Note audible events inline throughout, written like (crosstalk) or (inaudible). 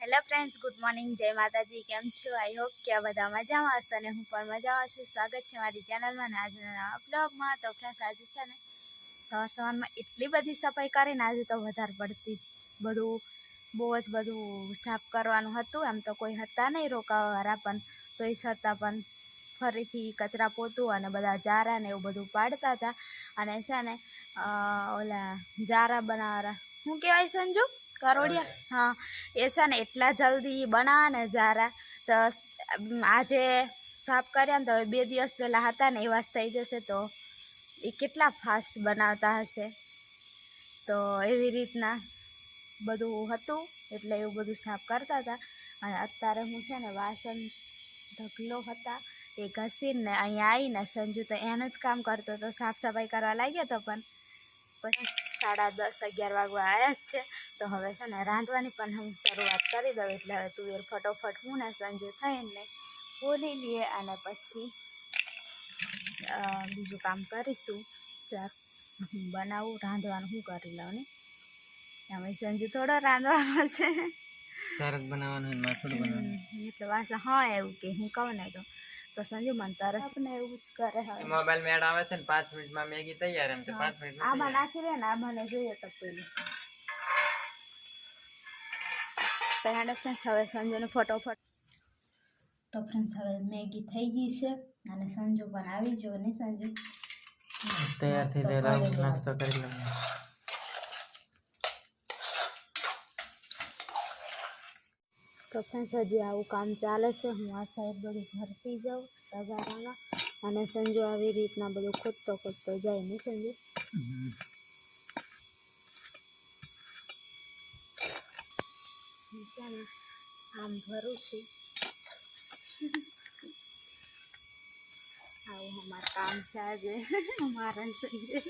Hello friends, good morning, જય માતાજી, કેમ છો? આઈ હોપ કે બધા મજામાં હશો અને હું પણ મજામાં છું. સ્વાગત છે મારી ચેનલમાં આજના નવા બ્લોગમાં. તો ફ્રેન્ડ્સ, આજે છે ને સવાર સવારમાં એટલી બધી સફાઈ કરીને આજે તો વધારે પડતી બધું બહુ જ બધું સાફ કરવાનું હતું. એમ તો કોઈ હતા નહીં રોકાવાવાળા પણ. તોય છતાં પણ ફરીથી કચરા પોતું અને બધા જારા ને એવું બધું પાડતા હતા. અને છે ને ઓલા જારા બનાવવાળા શું કહેવાય સંજુ? કરોડિયા? હા. એ છે ને એટલા જલ્દી બનાવે ને જારા તો આજે સાફ કર્યા ને તો બે દિવસ પહેલાં હતા ને એવા થઈ જશે તો એ કેટલા ફાસ્ટ બનાવતા હશે. તો એવી રીતના બધું હતું એટલે એવું બધું સાફ કરતા હતા. અને અત્યારે હું છે ને વાસણ ઢગલો હતા એ ઘસીને અહીંયા આવીને સંજુ તો એનું જ કામ કરતો હતો. સાફ સફાઈ કરવા લાગ્યો હતો પણ. પછી સાડા દસ અગિયાર વાગવા આવ્યા જ છે. તો હવે છે ને રાંધવાની પણ હું શરૂઆત કરી દઉં એટલે હવે તુવેર ફટોફટ હું ને સાંજે થઈને બોલી લઈએ અને પછી બીજું કામ કરીશું. શાક બનાવું રાંધવાનું હું કરી લઉં ને. અમે સંજુ થોડો રાંધવાનો છે. તરત બનાવવાનું એટલે વાસ હા એવું કે હું કહું ને તો. તો સંજુ મને તરસ ને એવું જ કરે હવે. મોબાઈલ મેડ આવે છે ને પાંચ મિનિટમાં મેગી તૈયાર એમ તો પાંચ મિનિટ આમાં નાખી દે ને આ મને જોઈએ તો પેલું. તો હેડો ફ્રેન્ડ્સ હવે સંજુને ફટોફટ તો ફ્રેન્ડ્સ હવે મેગી થઈ ગઈ છે અને સંજુ પણ આવી ગયો ને સંજુ? તૈયાર થઈ જાય નાસ્તો કરી લઉં તો ફ્રેન્ડ્સ હજી આવું કામ ચાલે છે. હું આ સાઈડ બધું ભરતી જાઉં તગારામાં. અને સંજુ આવી રીતના બધું ખોદતો ખોદતો જાય ને સંજુ હું છે ને આમ ભરું છું. આવું અમારું કામ છે આજે. અમારા સંજય.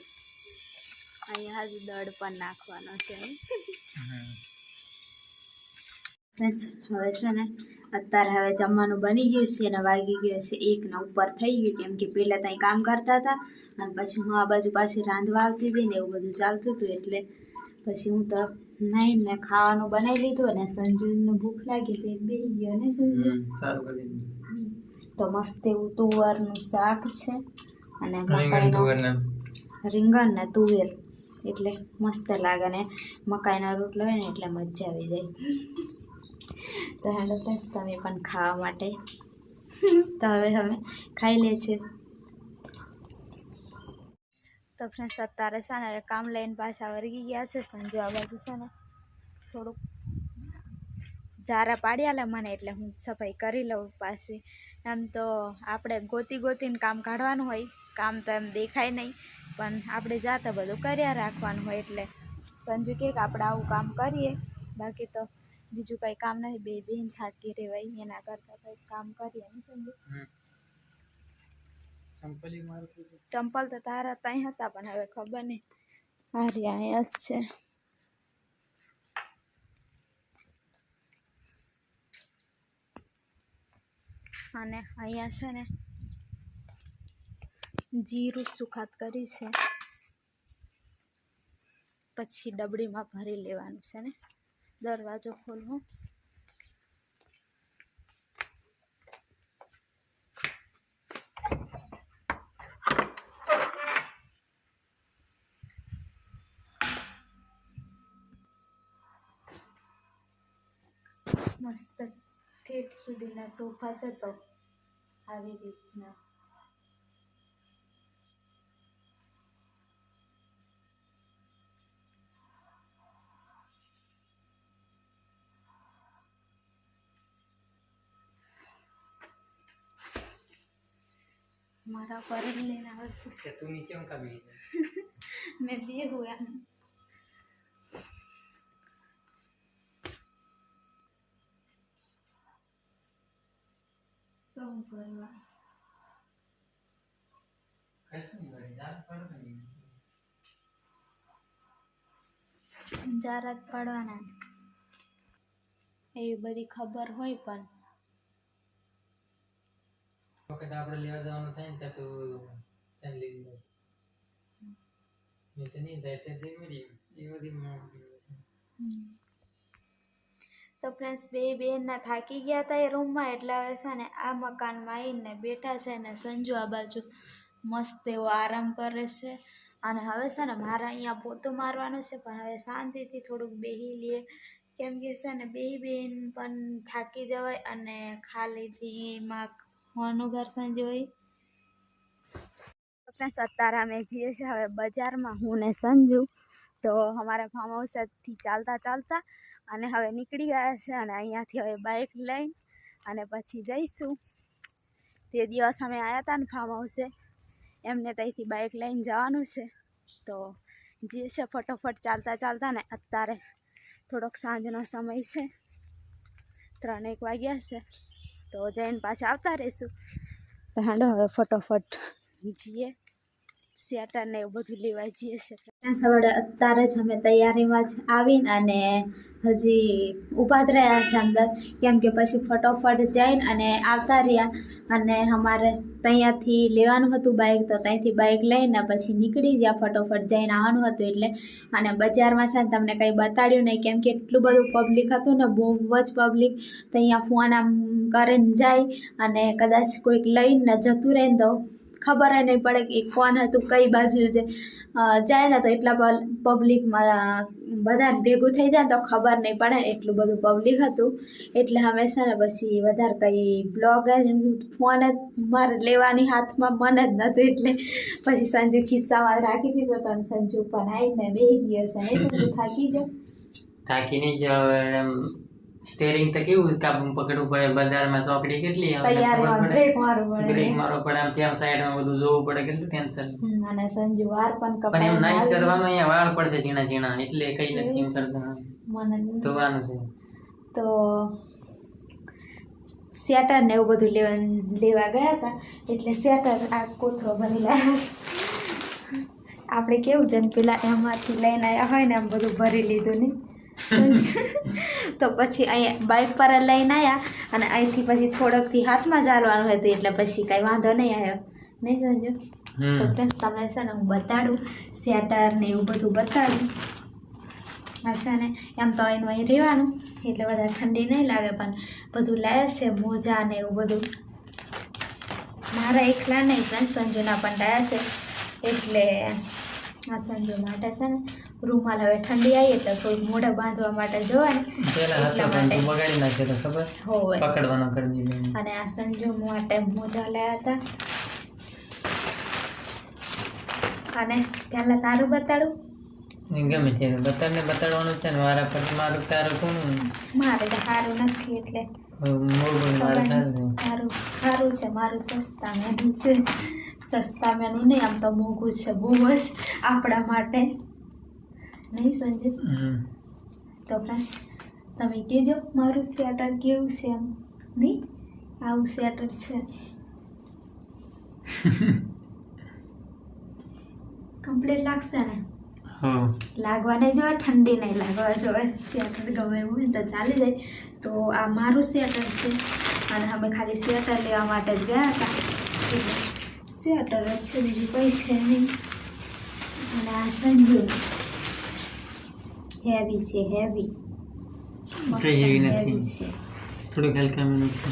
અહીંયા હજુ દળ પણ નાખવાનો છે. બસ હવે છે ને અત્યારે હવે જમવાનું બની ગયું છે અને વાગી ગયું છે એકના ઉપર થઈ ગયું કેમ કે પહેલાં ત્યાં કામ કરતા હતા. અને પછી હું આ બાજુ પાછી રાંધવા આવતી હતી ને એવું બધું ચાલતું હતું એટલે પછી હું તો નાઈને ખાવાનું બનાવી લીધું અને સંજુને ભૂખ લાગી તે બે ગયો ને સંજુ? સારું કરી તો મસ્ત એવું તુવરનું શાક છે અને રીંગણ ને તુવેર. એટલે મસ્ત લાગે ને મકાઈનો રોટલો હોય ને એટલે મજા આવી જાય. તો હેલો પ્લસ તમે પણ ખાવા માટે. તો હવે અમે ખાઈ લે છે. તો ફ્રેન્ડ અત્યારે છે ને હવે કામ લઈને પાછા વળગી ગયા છે, સંજુ આ બાજુ છે ને થોડુંક જારા પાડ્યા લે મને એટલે હું સફાઈ કરી લઉં પાછી. એમ તો આપણે ગોતી ગોતીને કામ કાઢવાનું હોય, કામ તો એમ દેખાય નહીં, પણ આપણે જાતે બધું કર્યા રાખવાનું હોય એટલે સંજુ કે આપણે આવું કામ કરીએ, બાકી તો બીજું કંઈ કામ નથી, બે બેન થાકી રહેવાય એના કરતાં કંઈક કામ કરીએ ને સંજુ? ચંપલ તો તારા ત્યાં હતા, પણ હવે ખબર નહીં. હારી અહીંયા જ છે. અને અહીંયા છે ને જીરું સુખાત કરી છે. પછી ડબડીમાં ભરી લેવાનું છે ને. દરવાજો ખોલવો. મસ્ત ઠેઠ સુધીના સોફા છે તો આવી રીતના. મારા પર लेना લઈને આવશે કે તું નીચે હું કામ બેસી નહીં વળી, જાત પડે નહીં. જારા જ પડવાના. એવી બધી ખબર હોય પણ. વખત આપણે લેવા જવાનું થાય ને ત્યાં તો ત્યાં લઈ જઈશ નહીં થાય ત્યાં તે મળી એ બધી છે. તો ફ્રેન્ડ્સ બે બેનના થાકી ગયા હતા એ રૂમમાં એટલે હવે છે ને આ મકાનમાં આવીને બેઠા છે ને સંજુ આ બાજુ. મસ્ત એવો આરામ કરે છે. અને હવે છે ને મારે અહીંયા પોતું મારવાનું છે, પણ હવે શાંતિથી થોડુંક બેહી લઈએ. કેમ કે છે ને બે બેન પણ થાકી જવાય અને ખાલીથી માં હોવાનું ઘર સાંજે હોય. ફ્રેન્ડ્સ અત્યારે અમે જઈએ છીએ હવે બજારમાં, હું ને સંજુ. તો અમારા ફાર્મ હાઉસથી ચાલતા ચાલતા અને હવે નીકળી ગયા છે અને અહીંયાથી હવે બાઇક લઈને અને પછી જઈશું. તે દિવસ અમે આવ્યા હતા ને ફાર્મ હાઉસે. એમને ત્યાંથી બાઇક લઈને જવાનું છે. તો જે છે ફટોફટ ચાલતા ચાલતા ને અત્યારે થોડોક સાંજનો સમય છે. ત્રણ એક વાગ્યા છે. તો જઈને પાછા આવતા રહીશું. તો હાંડો હવે ફટોફટ જઈએ. સ્વેટર ને એવું બધું લેવા જઈએ છે. સવારે અત્યારે જ અમે તૈયારીમાં જ આવીને અને હજી ઊભા જ રહ્યા છે અંદર. કેમ કે પછી ફટોફટ જઈને અને આવતા રહ્યા. અને અમારે ત્યાંથી લેવાનું હતું બાઇક તો ત્યાંથી બાઇક લઈને પછી નીકળી ગયા ફટોફટ જઈને આવવાનું હતું એટલે. અને બજારમાં છે ને તમને કંઈ બતાડ્યું નહીં, કેમ કે એટલું બધું પબ્લિક હતું ને, બહુ જ પબ્લિક તો અહીંયા ફોન આમ કરીને જાય અને કદાચ કોઈક લઈને જતું રહે તો ખબર નહીં પડે કે કોણ હતું, કઈ બાજુ જે જાય ને તો એટલા પબ્લિકમાં બધા ભેગું થઈ જાય તો ખબર નહીં પડે એટલું બધું પબ્લિક હતું. એટલે હંમેશા ને પછી વધારે કંઈ બ્લોગ જ ફોન જ મારે લેવાની હાથમાં મન જ નહોતું એટલે પછી સંજુ ખિસ્સામાં રાખી દીધો તો સંજુ પણ આવીને બેસી ગયો છે. થાકી જાઓ થાકીને જ સ્ટેરિંગ તો કેવું કાબુ પકડવું પડે બજારમાં ચોકડી કેટલી બ્રેક મારવું પડે પડે બ્રેક મારવો પડે આમ ત્યાં સાઈડમાં બધું જોવું પડે કેટલું ટેન્શન અને સંજુ વાર પણ પણ એમ નહીં કરવાનું અહીંયા વાળ પડશે ઝીણા ઝીણા એટલે કઈ નથી કરતા. ધોવાનું છે. તો સ્વેટર ને એવું બધું લેવા લેવા ગયા હતા એટલે સ્વેટર આ કોથળો ભરી લાવ્યા આપણે કેવું છે પેલા એમાંથી લઈને આવ્યા હોય ને આમ બધું ભરી લીધું ને. (laughs) તો પછી અહીંયા બાઇક પર લઈને આવ્યા અને અહીંથી પછી થોડોકથી હાથમાં ચાલવાનું હતું એટલે પછી કાંઈ વાંધો નહીં આવ્યો. નહીં સમજો તો ફ્રેન્ડ્સ તમને છે ને હું બતાડું સ્વેટર ને એવું બધું બતાડું. હશે ને એમ તો એનું અહીં રહેવાનું એટલે વધારે ઠંડી નહીં લાગે પણ બધું લાવે છે મોજા ને એવું બધું. મારા એકલા નહીં ફ્રેન્ડ્સ સંજુના પણ લાયા છે એટલે આ સંજુ માટે છે ને રૂમાલ હવે ઠંડી આવી એટલે થોડું મોઢે બાંધવા માટે જોવાય. એટલા માટે. બગાડી નાખ્યો તો ખબર? હોવે. પકડવાનો કરી દીધો અને આ સંજુ માટે મોજા લાયા હતા. અને પહેલાં તારું બતાડું? ગમે ત્યારે બતાડને બતાડવાનું છે ને મારા પર મારું તારું કોણ મારે તો સારું નથી એટલે. સારું સારું છે મારું સસ્તા મેનું છે. સસ્તા મેનું નહીં આમ તો મોંઘું છે બહુ જ. આપણા માટે. નહીં સંજય? તો બસ તમે કહેજો મારું સ્વેટર કેવું છે એમ. નહીં? આવું સ્વેટર છે. કમ્પ્લીટ લાગશે ને? લાગવા નહીં જોઈએ ઠંડી નહીં લાગવા જોવે સ્વેટર ગમે એવું હોય ને તો ચાલી જાય. તો આ મારું સ્વેટર છે. અને અમે ખાલી સ્વેટર લેવા માટે જ ગયા હતા. સ્વેટર જ છે બીજું કંઈ છે નહીં. અને આ સંજુ હેવી છે હેવી કંઈ નથી. થોડુંક હલકા મેનું છે.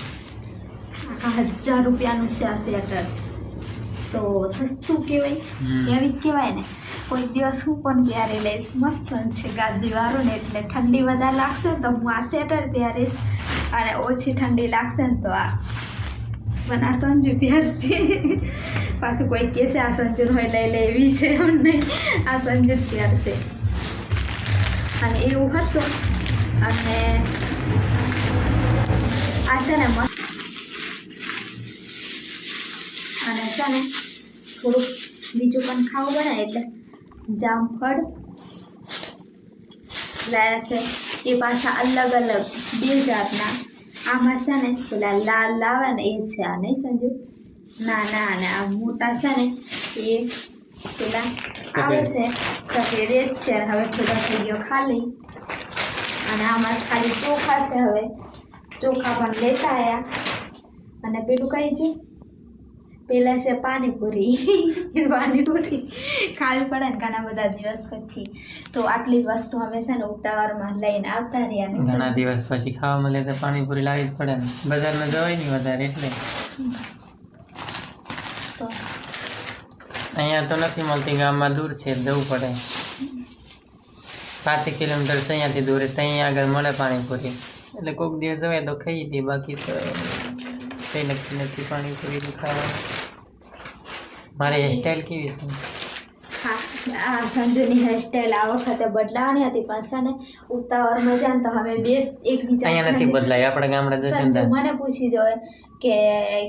આખા હજાર રૂપિયાનું છે આ સ્વેટર તો સસ્તું કહેવાય. હેવી કહેવાય ને. કોઈ દિવસ હું પણ પહેરી લઈશ. મસ્ત છે ગાદી વાળું ને એટલે ઠંડી વધારે લાગશે તો હું આ સ્વેટર પહેરીશ અને ઓછી ઠંડી લાગશે ને તો આ પણ આ સંજુ પહેરશે. પાછું કોઈ કહેશે આ સંજુ હોય લઈ લે એવી છે એમ નહીં. આ સંજુ જ પહેરશે. અને એવું હતું. અને આ છે ને અને છે ને થોડુંક બીજું પણ ખાવું બને એટલે જામફળ લાયા છે એ પાછા અલગ અલગ બે જાતના. આમાં છે ને પેલા લાલ લાવે ને એ છે આ, નહીં સમજુ ના ના અને આ મોટા છે ને એ પેલા આવે છે સફેદ એ જ છે હવે થોડા થઈ ગયો ખાલી. અને આમાં ખાલી ચોખા છે હવે. ચોખા પણ લેતા આવ્યા અને પેલું કઈ છે? પેલા છે પાણીપુરી. પાણીપુરી ખાવી પડે ને ઘણા બધા દિવસ પછી. તો આટલી જ વસ્તુ અમે છે ને ઉતાવળમાં લઈને આવતા રહ્યા ઘણા દિવસ પછી ખાવા મળે તો પાણીપુરી લાવી જ પડે ને. બજારમાં જવાય નહીં વધારે એટલે તો અહીંયા તો નથી મળતી ગામમાં દૂર છે જવું પડે. પાંચેક કિલોમીટર છે અહીંયાથી દૂર ત્યાં આગળ મળે પાણીપુરી. એટલે કોઈક દિવસ જવાય તો ખાઈ દઈએ બાકી તો કંઈ નક્કી નથી પાણીપુરી ખાવા. મારી હેરસ્ટાઈલ કેવી છે? આ સંજુની હેરસ્ટાઈલ આ વખતે બદલાવાની હતી પણ છે ને ઉતાવળમાં જાય ને તો અમે બે એકબીજા અહીંયા નથી બદલાય આપણા ગામડા જશે. મને પૂછી જોવે કે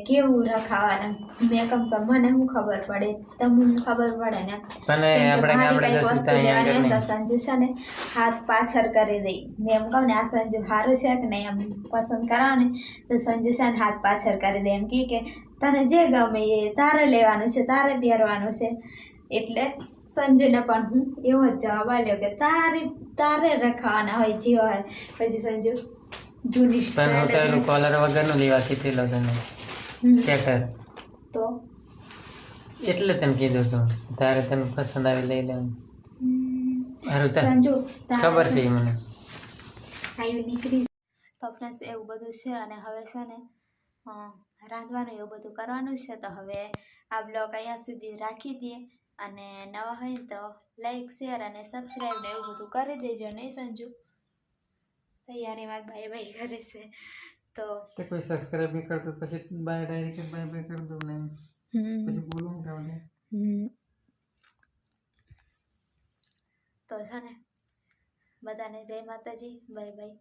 કેવું રખાવાના? મેં કમ કે મને શું ખબર પડે? તમને ખબર પડે ને? અને આપણે આપણે વસ્તુ અહીંયા સંજુ છે ને હાથ પાછળ કરી દઈ. મેં એમ કહું ને આ સંજુ સારું છે કે નહીં? એમ પસંદ કરાવો ને તો સંજુ છે ને હાથ પાછળ કરી દે. એમ કે તને જે ગમે એ તારે લેવાનું છે તારે પહેરવાનું છે. એટલે સંજુને પણ હું એવો જ જવાબ આપ્યો કે તારે તારે રખાવાના હોય જેવા પછી સંજુ જૂની પણ હું તો એનું સ્ટાઇલ કોલર વગરનું લેવા કીધેલો તને શેટર તો? એટલે તને કીધું તો. તારે તને પસંદ આવી લઈ લેવાનું. સારું ચાલ. સંજુ ખબર છે મને. નીકળી તો ફ્રેન્ડ્સ એવું બધું છે અને હવે છે ને રાંધવાનું એવું બધું કરવાનું છે. તો હવે આ બ્લોગ અહીંયા સુધી રાખી દઈએ. અને નવા હોય તો લાઈક શેર અને સબસ્ક્રાઈબ ને એવું બધું કરી દેજો. નહીં સંજુ? તૈયારીમાં ભાઈ ભાઈ કરે છે તો તે કોઈ સબસ્ક્રાઇબ નહીં કરતું પછી બાય ડાયરેક્ટ બાય બાય કરી દઉં ને એમ. પછી બોલું ને તમને હમ. તો છે ને બધાને જય માતાજી બાય બાય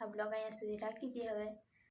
આ બ્લોગ અહીંયા સુધી રાખી દઈએ હવે